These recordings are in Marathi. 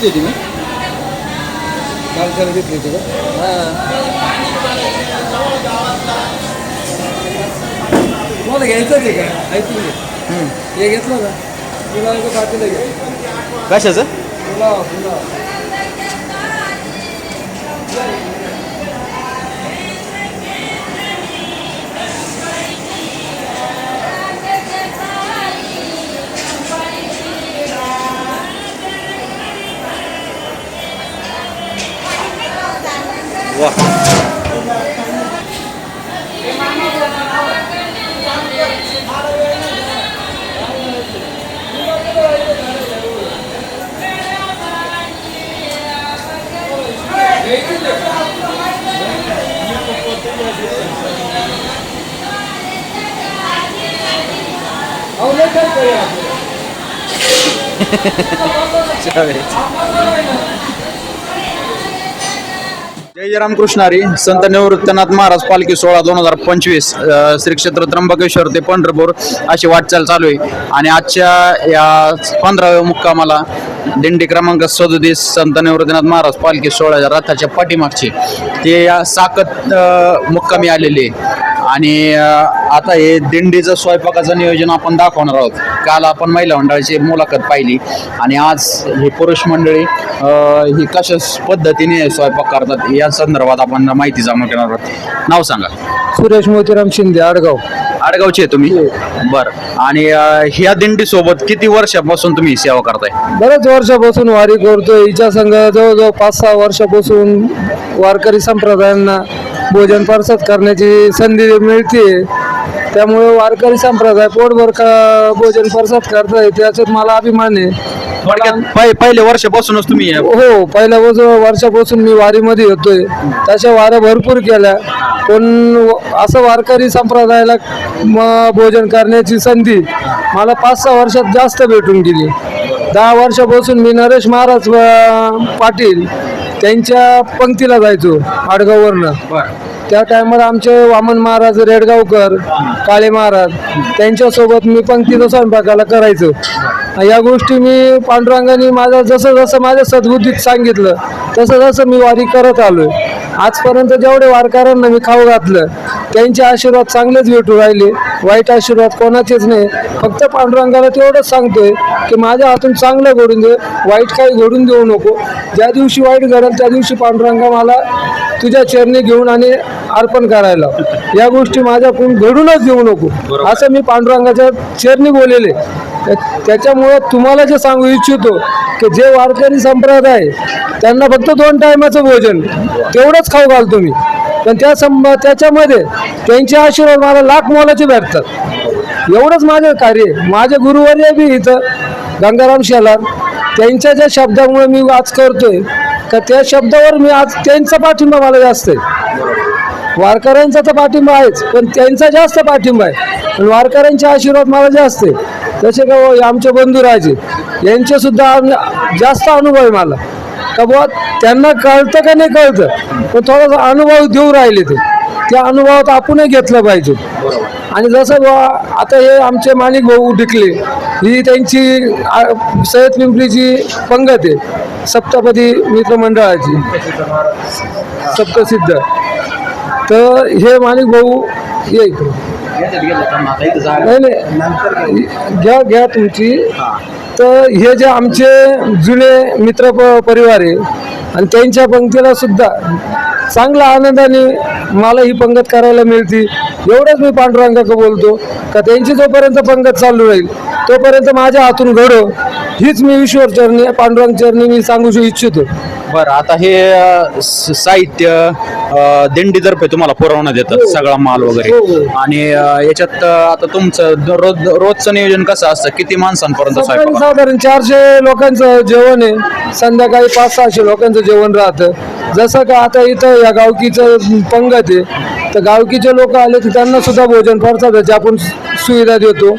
घेतली होती मी. काल त्याला घेतली होती का? तुम्हाला घ्यायचंच आहे का? ऐकून घे. हे घेतलं ना. तुला एका पाटीला घे कशाचं? तुला तुला वा अहो लय काय काय आहे आपलं. जय जय संत निवृत्तनाथ महाराज पालखी सोळा दोन हजार पंचवीस श्री क्षेत्र त्र्यंबकेश्वर ते पंढरपूर अशी वाटचाल चालू आहे आणि आजच्या या पंधराव्या मुक्कामाला दिंडी क्रमांक सदोतीस संत निवृत्तनाथ महाराज पालखी सोहळ्याच्या रथाच्या पाठीमागची ते या साकत मुक्कामी आलेली आहे. आणि आता हे दिंडीचं स्वयंपाकाचं नियोजन आपण दाखवणार आहोत. काल आपण महिला मंडळाची मुलाखत पाहिली आणि आज ही पुरुष मंडळी ही कशा पद्धतीने स्वयंपाक करतात या संदर्भात आपण माहिती जाणून घेणार आहोत. नाव सांगा. सुरेश मोतीराम शिंदे आडगाव. आडगावचे आहे तुम्ही? बरं. आणि अ, ह्या दिंडी सोबत किती वर्षापासून तुम्ही सेवा करताय? बऱ्याच वर्षापासून वारी करतोय. हिच्या संघ जवळजवळ पाच सहा वर्षापासून वारकरी संप्रदायांना भोजन प्रसाद करण्याची संधी मिळते त्यामुळे वारकरी संप्रदाय पोटभर का भोजन प्रसाद करताय त्याच्यात मला अभिमान आहे. थोडक्यात पहि- पहिल्या वर्षापासूनच तुम्ही हो पहिल्या वर्ष वर्षापासून मी वारीमध्ये येतोय. तशा वाऱ्या भरपूर केल्या. पण व- असं वारकरी संप्रदायाला म- भोजन करण्याची संधी मला पाच सहा वर्षात जास्त भेटून गेली. दहा वर्षापासून मी नरेश महाराज अं, पाटील त्यांच्या पंक्तीला जायचो आडगाववरनं. बरं. त्या टायमाला आमचे वामन महाराज रेडगावकर काळे महाराज त्यांच्यासोबत मी पंक्तीचा स्वयंपाकाला करायचो. या गोष्टी मी पांडुरंगाने माझं जसं जसं माझ्या सद्बुद्धीत सांगितलं तसं जसं मी वारी करत आलोय. आजपर्यंत जेवढे वारकऱ्यांना मी खाऊ घातलं त्यांचे आशीर्वाद चांगलेच भेटू राहिले. वाईट आशीर्वाद कोणाचेच नाही. फक्त पांडुरंगाला तेवढंच सांगतोय की माझ्या हातून चांगलं घडून दे वाईट काही घडून देऊ नको. ज्या दिवशी वाईट घडेल त्या दिवशी पांडुरंगा मला तुझ्या चरणी घेऊन आणि अर्पण करायला या गोष्टी माझ्याकडून घडूनच देऊ नको. असं मी पांडुरंगाच्या चरणी बोलेले त्या- त्याच्यामुळं तुम्हाला जे सांगू इच्छितो की जे वारकरी संप्रदाय त्यांना फक्त दोन टायमाचं भोजन. तेवढंच खाऊ घालतो मी पण त्या संब त्याच्यामध्ये त्यांचे आशीर्वाद मला लाख मोलाचे भेटतात. एवढंच माझं कार्य आहे. माझे गुरुवर्य बी इथं गंगाराम शेलार त्यांच्या ज्या शब्दामुळे मी आज करतोय का त्या शब्दावर मी आज त्यांचा पाठिंबा मला जास्त आहे. वारकऱ्यांचा तर पाठिंबा आहेच पण त्यांचा जास्त पाठिंबा आहे. पण वारकऱ्यांचे आशीर्वाद मला जास्त आहे. तसे का हो, आमचे बंधू राजे यांचे सुद्धा जास्त अनुभव आहे मला. का बुवा त्यांना कळतं का नाही कळतं? पण थोडासा अनुभव देऊ राहिले ते. त्या अनुभवात आपणही घेतलं पाहिजे. आणि जसं बुवा आता हे आमचे माणिक भाऊ टिकले ही त्यांची आ, सय्यद पिंपरीची पंगत आहे सप्तपदी मित्रमंडळाची. सप्तसिद्ध. तर हे माणिक भाऊ ये नाही नाही. घ्या घ्या तुमची. तर हे जे आमचे जुने मित्र प- परिवार आहे आणि त्यांच्या पंक्तीला सुद्धा चांगला आनंदाने मला ही पंगत करायला मिळते. एवढंच मी पांडुरंगाचं बोलतो का त्यांची जोपर्यंत पंगत चालू राहील तोपर्यंत माझ्या हातून घडो. हीच मी ईश्वर चरणी पांडुरंग चरणी मी सांगू इच्छितो. बरं आता हे अ, स- साहित्य अ, दिंडीतर्फे तुम्हाला पुरवण्यात येतं सगळा माल वगैरे. हो, हो. आणि अ, याच्यात अ, आता तुमचं द- रोज रोजचं नियोजन कसं असतं? किती माणसांपर्यंत सकाळी स्वयंपाक? साधारण चारशे लोकांचं जेवण आहे. संध्याकाळी पाच सहाशे लोकांचं जेवण राहतं. जसं का आता इथं या गावकीचं पंगत आहे. तर गावकीचे लोक आले तर त्यांना सुद्धा भोजन प्रसादाची आपण सुविधा देतो.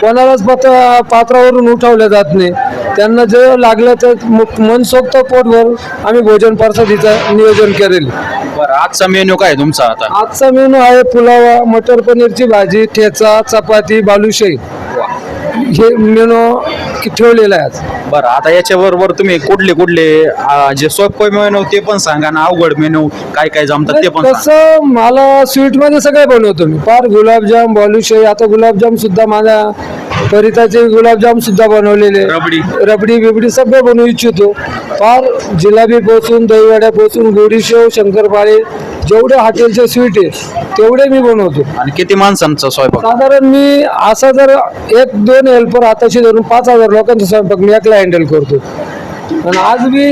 कोणालाच पत पात्रावरून उठवलं जात नाही. त्यांना जे लागलं तर मु- मनसोक्त पोटभर आम्ही भोजन प्रसादीचं नियोजन करेल. बरं आजचा मेन्यू काय तुमचा आता? आजचा मेनू आहे पुलावा मटर पनीरची भाजी ठेचा चपाती बालुशाही. हे मेनो ठेवलेलं आहे आज. बरं आता याच्याबरोबर तुम्ही कुठले कुठले जे सोपे मेनू ते पण सांगा ना अवघड मेनू काय काय जमतात ते पण सांगा. तसं मला स्वीटमध्ये सगळे बनवतो मी. फार गुलाबजाम बालुशाही आता गुलाबजाम सुद्धा माझ्या परिताचे गुलाबजाम सुद्धा बनवलेले रबडी. रबडी बिबडी सगळं बनवू इच्छितो. फार जिलाबी पोचून दहीवड्या पोचून गोडीशेव शंकरपाळे जेवढे हॉटेलचे स्वीट आहे तेवढे मी बनवतो. आणि किती माणसांचा स्वयंपाक? साधारण मी असा जर एक दोन हेल्पर हाताशी धरून पाच हजार लोकांचा स्वयंपाक मी एकला हँडल करतो. आणि आज मी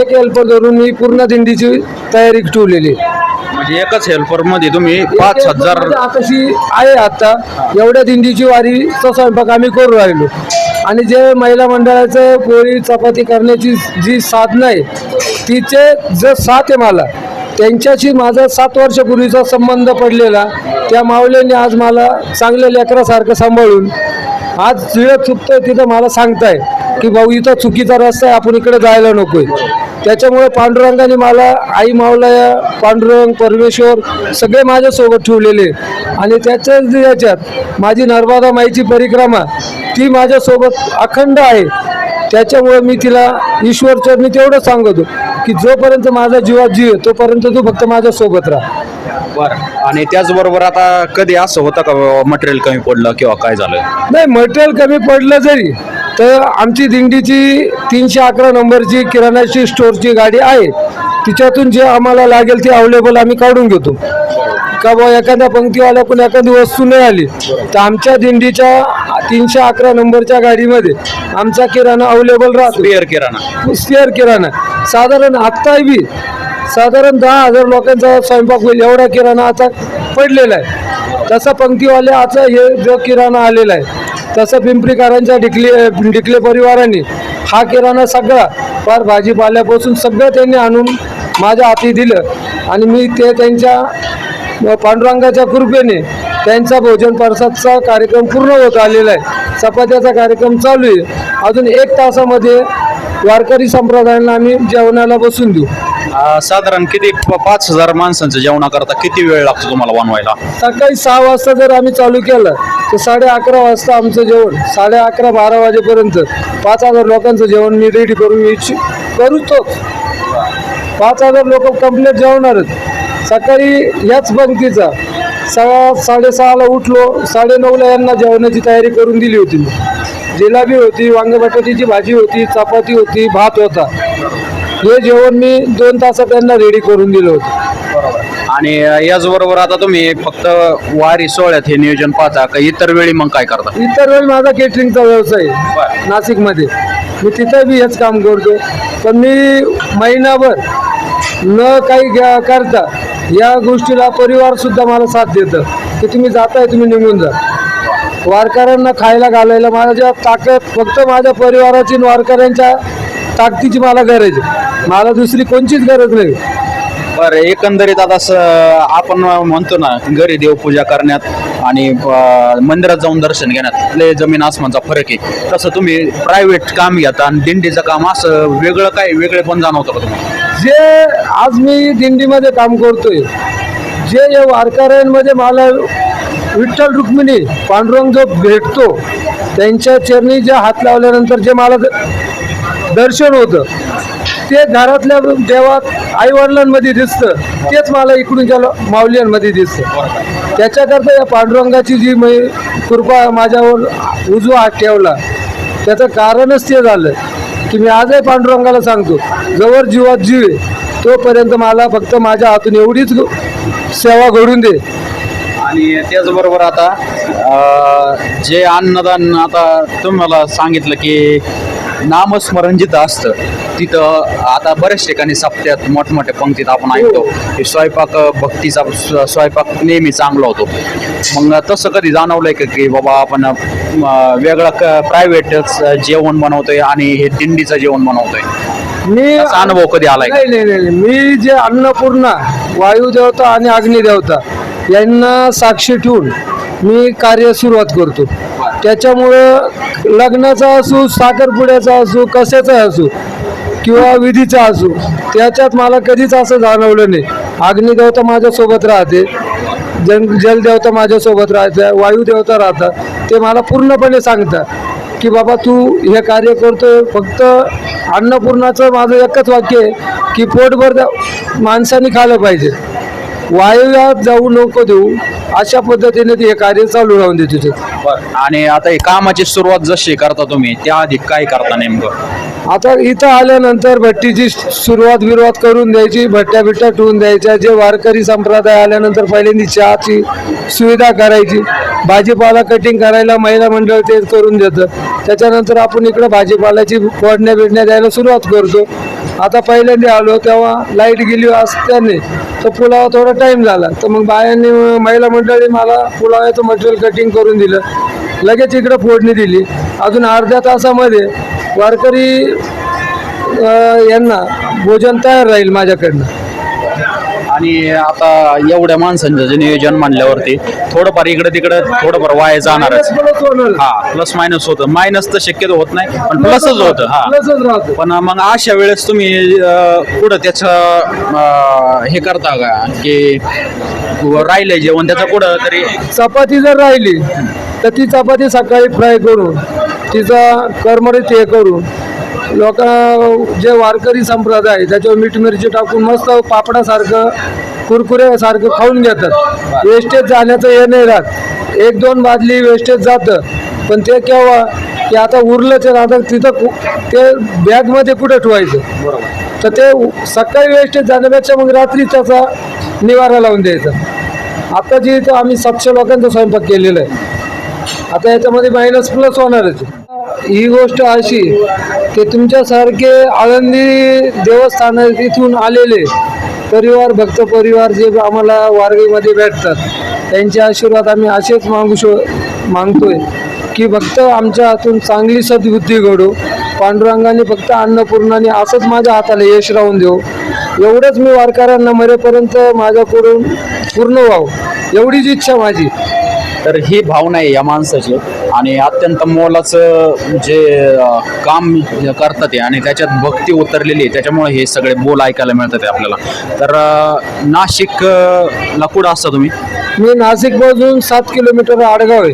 एक हेल्पर धरून मी पूर्ण दिंडीची तयारी ठेवलेली आहे. म्हणजे एकच हेल्परमध्ये तुम्ही पाच हजार आताशी आहे आता. एवढ्या दिंडीची वारीचा स्वयंपाक आम्ही करू राहिलो. आणि जे महिला मंडळाचं पोळी चपाती करण्याची जी साधनं आहे तिचे जे साथ आहे मला त्यांच्याशी माझा सात वर्षापूर्वीचा संबंध पडलेला. त्या माऊलीने आज मला चांगल्या लेकरासारखं सांभाळून आज जिथं चुकतंय तिथं मला सांगताय. की भाऊ इथं चुकीचा रस्ता आहे आपण इकडे जायला नकोय. त्याच्यामुळे पांडुरंगाने मला आई मावला पांडुरंग परमेश्वर सगळे माझ्यासोबत ठेवलेले. आणि त्याच्याच याच्यात माझी नर्मदा माईची परिक्रमा ती माझ्यासोबत अखंड आहे. त्याच्यामुळे मी तिला ईश्वरचं मी तेवढं सांगतो की जोपर्यंत माझा जीवात जीव आहे तोपर्यंत तू फक्त माझ्यासोबत राहा. बरं. आणि त्याचबरोबर आता कधी असं होतं का मटेरियल कमी पडलं किंवा काय झालं? नाही मटेरियल कमी पडलं जरी तर आमची दिंडीची तीनशे अकरा नंबरची किराणाची स्टोअरची गाडी आहे. तिच्यातून जे आम्हाला लागेल ते अवेलेबल आम्ही काढून घेतो. का बा एखाद्या पंक्तीवाल्याकडून एखादी वस्तू नाही आली तर आमच्या दिंडीच्या तीनशे अकरा नंबरच्या गाडीमध्ये आमचा किराणा अवेलेबल राहतो. स्पेअर किराणा. स्पेअर किराणा. साधारण आत्ताही बी साधारण दहा हजार लोकांचा स्वयंपाक होईल एवढा किराणा आता पडलेला आहे. तसा पंक्तीवाले आता हे जो किराणा आलेला आहे तसं पिंपरीकरांच्या डिकले डिकले परिवाराने हा किराणा सगळा फार भाजीपाल्यापासून सगळं त्यांनी आणून माझ्या हाती दिलं. आणि मी ते त्यांच्या पांडुरंगाच्या कृपेने त्यांचा भोजन प्रसादचा कार्यक्रम पूर्ण होत आलेला आहे. चपात्याचा कार्यक्रम चालू आहे. अजून एक तासामध्ये वारकरी संप्रदायाला आम्ही जेवणाला बसून देऊ. अं, साधारण किती प- पाच हजार माणसांचं जेवणाकरता किती वेळ लागतो तुम्हाला बनवायला सकाळी सहा वाजता जर आम्ही चालू केलं तर साडे अकरा वाजता आमचं जेवण साडे अकरा बारा वाजेपर्यंत पाच हजार लोकांचं जेवण मी रेडी करू इच्छ करूच पाच हजार लोक कंप्लीट जेवणारच. सकाळी याच पंक्तीचा सहा साडेसहाला उठलो साडेनऊला यांना जेवणाची तयारी करून दिली होती मी. जिलाबी होती वांग बटाट्याची भाजी होती चपाती होती भात होता. हे जेवण मी दोन तासात त्यांना रेडी करून दिलं होतं. आणि याचबरोबर आता तुम्ही फक्त वारी सोहळ्यात हे नियोजन पाहता का? इतर वेळी मग काय करता? इतर वेळी माझा केटरिंगचा व्यवसाय आहे नाशिकमध्ये. मी तिथं बी हेच काम करतो. पण मी महिनाभर न काही घ्या करता या गोष्टीला परिवार सुद्धा मला साथ देतं. की तुम्ही जाताय तुम्ही निघून जा. वारकऱ्यांना खायला घालायला माझ्या ताकद फक्त माझ्या परिवाराची आणि वारकऱ्यांच्या ताकदीची मला गरज आहे. मला दुसरी कोणचीच गरज नाही. बरं एकंदरीत आता स आपण म्हणतो ना घरी देवपूजा करण्यात आणि अं, मंदिरात जाऊन दर्शन घेण्यात लय जमीन आसमानचा फरक आहे. तसं तुम्ही प्रायव्हेट काम घेता आणि दिंडीचं काम असं वेगळं काय वेगळे पण जाणवतं का तुम्हाला? जे आज मी दिंडीमध्ये काम करतोय जे या वारकऱ्यांमध्ये मला विठ्ठल रुक्मिणी पांडुरंग जो भेटतो. त्यांच्या चरणी ज्या हात लावल्यानंतर जे मला द- दर्शन होतं ते घरातल्या देवात आईवडिलांमध्ये दिसतं. तेच मला इकडून ज्या माऊल्यांमध्ये दिसतं. त्याच्याकरता या पांडुरंगाची जी मी कृपा माझ्यावर उजवा हात ठेवला त्याचं कारणच ते झालं की मी आजही पांडुरंगाला सांगतो जवळ जीवात जीव आहे तोपर्यंत मला फक्त माझ्या हातून एवढीच सेवा घडून दे. आणि त्याचबरोबर आता अं, जे अन्नदान आता तुम्हाला सांगितलं की नामस्मरण जिथं असतं तिथं आता बऱ्याच ठिकाणी सप्त्यात मोठमोठ्या पंक्तीत आपण ऐकतो की स्वयंपाक भक्तीचा स्व- स्वयंपाक नेहमी चांगला होतो मग तसं कधी जाणवलंय का की बाबा आपण अं, वेगळं क प्रायव्हेटच जेवण बनवतोय आणि हे दिंडीचं जेवण बनवतोय मी त्याचा अनुभव कधी आलाय का? नाही नाही नाही नाही. मी जे अन्नपूर्णा वायुदेवता आणि अग्निदेवता यांना साक्षी ठेवून मी कार्य सुरुवात करतो. त्याच्यामुळं लग्नाचा असू साखरपुड्याचा असू कशाचा असू किंवा विधीचा असू त्याच्यात मला कधीच असं जाणवलं नाही. अग्निदेवता माझ्यासोबत राहते जन जलदेवता माझ्यासोबत राहते वायुदेवता राहतात ते मला पूर्णपणे सांगतात की बाबा तू हे कार्य करतोय फक्त अन्नपूर्णाचं माझं एकच वाक्य आहे की पोटभर माणसाने खाल्लं पाहिजे. वायुव्यात जाऊ नको देऊ. अशा पद्धतीने ते हे कार्य चालू राहून देते ते. आणि आता ही कामाची सुरुवात जशी करता तुम्ही त्याआधी काय करता नेमकं? आता इथं आल्यानंतर भट्टीची सुरुवात विरुवात करून द्यायची भट्ट्या बिट्ट्या ठेवून द्यायच्या. जे वारकरी संप्रदाय आल्यानंतर पहिल्यांदा चहाची सुविधा करायची. भाजीपाला कटिंग करायला महिला मंडळ ते करून देतं. त्याच्यानंतर आपण इकडं भाजीपाल्याची फोडण्या बिडण्या द्यायला सुरुवात करतो. आता पहिल्यांदा आलो तेव्हा लाइट गेली असल्याने तर पुलावा थोडा टाईम झाला. तर मग बायांनी महिला मंडळी मला पुलाव्याचं मटेरियल कटिंग करून दिलं. लगेच इकडं फोडणी दिली. अजून अर्ध्या तासामध्ये वारकरी यांना भोजन तयार राहील माझ्याकडनं. आणि आता एवढ्या माणसांचं जे नियोजन मांडल्यावरती थोडंफार इकडे तिकडे थोडंफार वाया जाणारच. हा प्लस मायनस होतं. मायनस तर शक्यतो होत नाही पण प्लसच होतं. हा. पण मग अशा वेळेस तुम्ही पुढं त्याचं हे करता का? की राहिलंय जेवण त्याचं पुढं तरी? चपाती जर राहिली तर ती चपाती सकाळी फ्राय करून तिचा करमरीत हे करून लोक जे वारकरी संप्रदाय आहे, त्याच्यावर मीठ मिरची टाकून मस्त पापडासारखं कुरकुऱ्यासारखं खाऊन घेतात. वेस्टेज जाण्याचं हे नाही राहत. एक दोन बादली वेस्टेज जातं. पण ते केव्हा? की आता उरलंच आहे आता तिथं ते बॅगमध्ये कुठं ठेवायचं? तर ते सकाळी वेस्टेज जाण्यापेक्षा मग रात्री त्याचा निवारा लावून द्यायचा. आता जे इथं आम्ही सातशे लोकांचा स्वयंपाक केलेला आहे. आता याच्यामध्ये मायनस प्लस होणारच ही गोष्ट अशी की तुमच्यासारखे आळंदी देवस्थान इथून आलेले परिवार भक्त परिवार जे आम्हाला वारगीमध्ये भेटतात त्यांचे आशीर्वाद आम्ही असेच मागू शो मागतोय की भक्त आमच्या हातून चांगली सद्बुद्धी घडो पांडुरंगाने फक्त अन्नपूर्णाने असंच माझ्या हाताला यश राहून देऊ एवढंच मी वारकऱ्यांना मरेपर्यंत माझ्याकडून पूर्ण व्हावं एवढीच इच्छा माझी. तर ही भावना आहे या माणसाची. आणि अत्यंत मोलाचं जे काम करतात ते आणि त्याच्यात भक्ती उतरलेली आहे त्याच्यामुळे हे सगळे बोल ऐकायला मिळतात आहे आपल्याला. तर नाशिक ला कुठं असता तुम्ही? मी नाशिक सात किलोमीटर आडगाव आहे.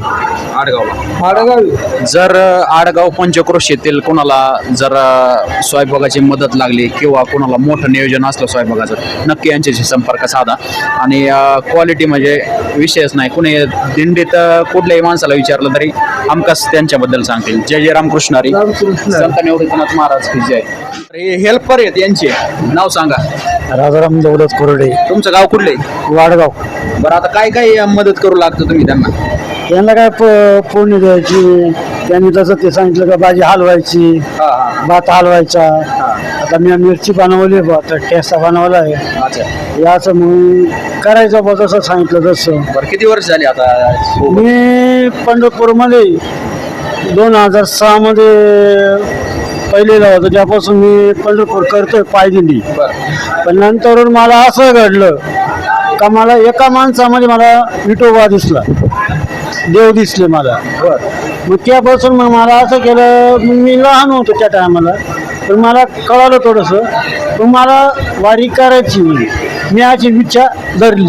आडगावला आडगाव. आहे. जर अ, आडगाव पंचक्रोशीतील कोणाला जर अ, स्वयंपाकाची मदत लागली किंवा कोणाला मोठं नियोजन असलं स्वयंपाकाचं नक्की यांच्याशी संपर्क साधा. आणि क्वालिटी म्हणजे विषयच नाही. कुणी दिंडीत अ, कुठल्याही माणसाला विचारलं तरी हमखास त्यांच्याबद्दल सांगतील. जय जय रामकृष्ण हरी. रामकृष्ण हरी. संत निवृत्तीनाथ महाराज की जय. हे हेल्पर आहेत यांचे. नाव सांगा. राजाराम दौलत कोरडे. तुमचं गाव कुठले वाडगाव. बरं आता काय काय मदत करू लागतं तुम्ही त्यांना? यांना काय प- फोडणी द्यायची? त्यांनी जसं ते सांगितलं का भाजी हलवायची हा हा. भात हलवायचा. आता मी मिरची बनवली बा तर ठेसा बनवला आहे. अच्छा. याचं मग करायचं बा जसं सांगितलं तसं. बरं किती वर्ष झाली आता? मी पंढरपूरमध्ये दोन हजार सहामध्ये पहिलेला होतो त्यापासून मी पंढरपूर करतोय पायदिंडी बरं. पण नंतरून मला असं घडलं का मला एका माणसामध्ये मला विठोबा दिसला. देव दिसले मला. मग त्यापासून मग मला असं केलं मी लहान होतो त्या टायमाला. पण मला कळालं थोडंसं पण मला वारी करायची मी मी अशी इच्छा धरली.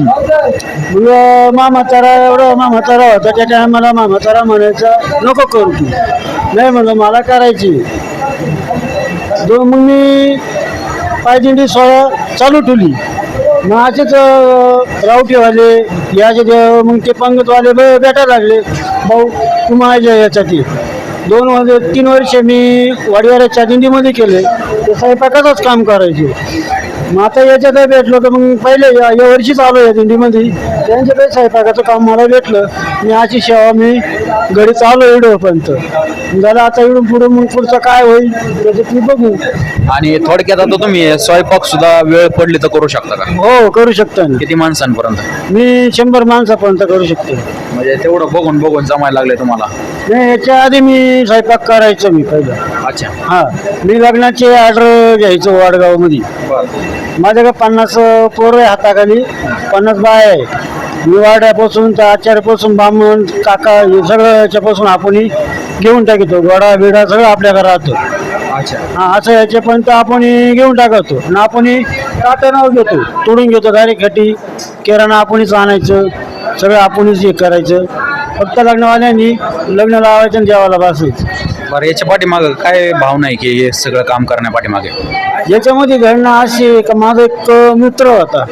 मग मामातारा एवढा मामातारा होता त्या टायमाला मामातारा म्हणायचा नको करू तू. नाही म्हणलं मला करायची दोन मग मी पायदिंडी सोहळा चालू ठेवली. मग असेच अं, रावटीवाले याचे मग ते पंगतवाले ब- भेटायला लागले. भाऊ तू माझ्या याच्यासाठी. दोन वर्ष तीन वर्ष मी वाडीवाड्याच्या दिंडीमध्ये केले. ते स्वयंपाकाचंच काम करायचे. मग आता याच्यात भेटलो तर मग पहिले या या वर्षीच आलो या दिंडीमध्ये. त्यांच्या काही स्वयंपाकाचं काम मला भेटलं. मी अशी सेवा मी घरी चालू इडोपर्यंत. झालं आता इडून पुढं मग पुढचं काय होईल त्याच्यात मी बघू. आणि थोडक्यात आता तुम्ही स्वयंपाक सुद्धा वेळ पडली तर करू शकता का? हो करू शकतो ना. किती माणसांपर्यंत? मी शंभर माणसापर्यंत करू शकतो. म्हणजे तेवढं बघून बघून जमायला लागले तुम्हाला? नाही याच्या आधी मी स्वयंपाक करायचो मी पहिलं. अच्छा. हा मी लग्नाची ऑर्डर घ्यायचो वाडगावमध्ये. माझ्याकडे पन्नास पोरं आहे हाताखाली पन्नास बाय आहे. मी वाड्यापासून तर आचार्यापासून बामण काका हे सगळं याच्यापासून आपण घेऊन टाकतो. गोडा बिडा सगळं आपल्याकडे राहतो. अच्छा. हा असं याच्यापर्यंत आपण घेऊन टाकतो. आणि आपण काटनाव घेतो. तोडून घेतो डायरेक्ट खटी किराणा आपणच आणायचं. सगळं आपणच हे करायचं. फक्त लग्नवाल्यांनी लग्न लावायचं आणि जेवायला बसायचं. बरं याच्या पाठीमागं काय भावना आहे की हे सगळं काम करण्या पाठीमागे याच्यामध्ये घडणं अशी आहे का माझा एक मित्र होता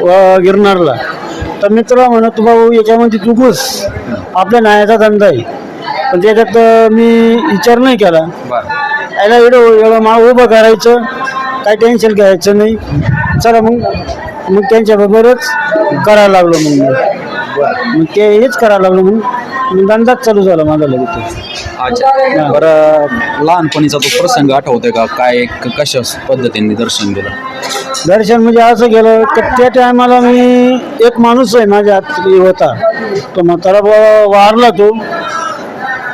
व गिरनारला. तर मित्र म्हणत भाऊ याच्यामध्ये तू घुस. आपल्या नायाचा धंदा आहे. पण त्याच्यात मी विचार नाही केला. बरं. याला एवढं एवढं मा उभं करायचं काय टेन्शन घ्यायचं नाही. चला मग मग त्यांच्याबरोबरच करायला लागलो मग मग ते हेच करायला लागलो मग. धंदाच चालू झाला माझा लगेच. अच्छा. बरं लहानपणीचा तो प्रसंग आठवतोय का? काय क- कशा पद्धतीने दर्शन दिलं दर्शन म्हणजे असं गेलं तर त्या टायमाला मी एक माणूस आहे माझ्या हात होता. तो म्हातारा बुवा वारला तो.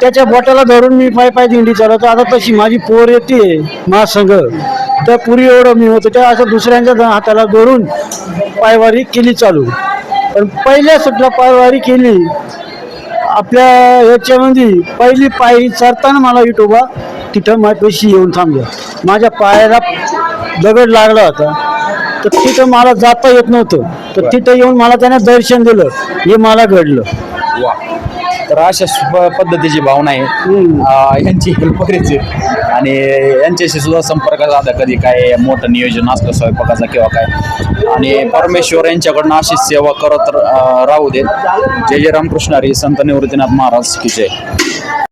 त्याच्या बोटाला धरून मी पाय पाय दिंडी चालवतो. आता तशी माझी पोर येते महासंघ तर पुरी एवढं मी होतो. त्या असं दुसऱ्यांच्या द- हाताला धरून पायवारी केली चालू. पण पहिल्या सुटला पायवारी केली. आपल्या ह्याच्यामध्ये पहिली पायरी चढताना मला विठोबा तिथं माझ्यापाशी येऊन थांबलं. माझ्या पायाला दगड लागला होता. तर तिथं मला जाता येत नव्हतं. तर तिथं येऊन मला त्याने दर्शन दिलं. हे मला घडलं. वा. तर अशा प- पद्धतीची भावना आहे. अं, यांची हेल्परच आहे आणि यांच्याशी सुद्धा संपर्क साधा कधी काय मोठं नियोजन असलं स्वयंपाकाचा किंवा काय. आणि परमेश्वर यांच्याकडनं अशीच सेवा करत अं, राहू दे. जय जय रामकृष्ण हरी. संत निवृत्तीनाथ महाराज की जय.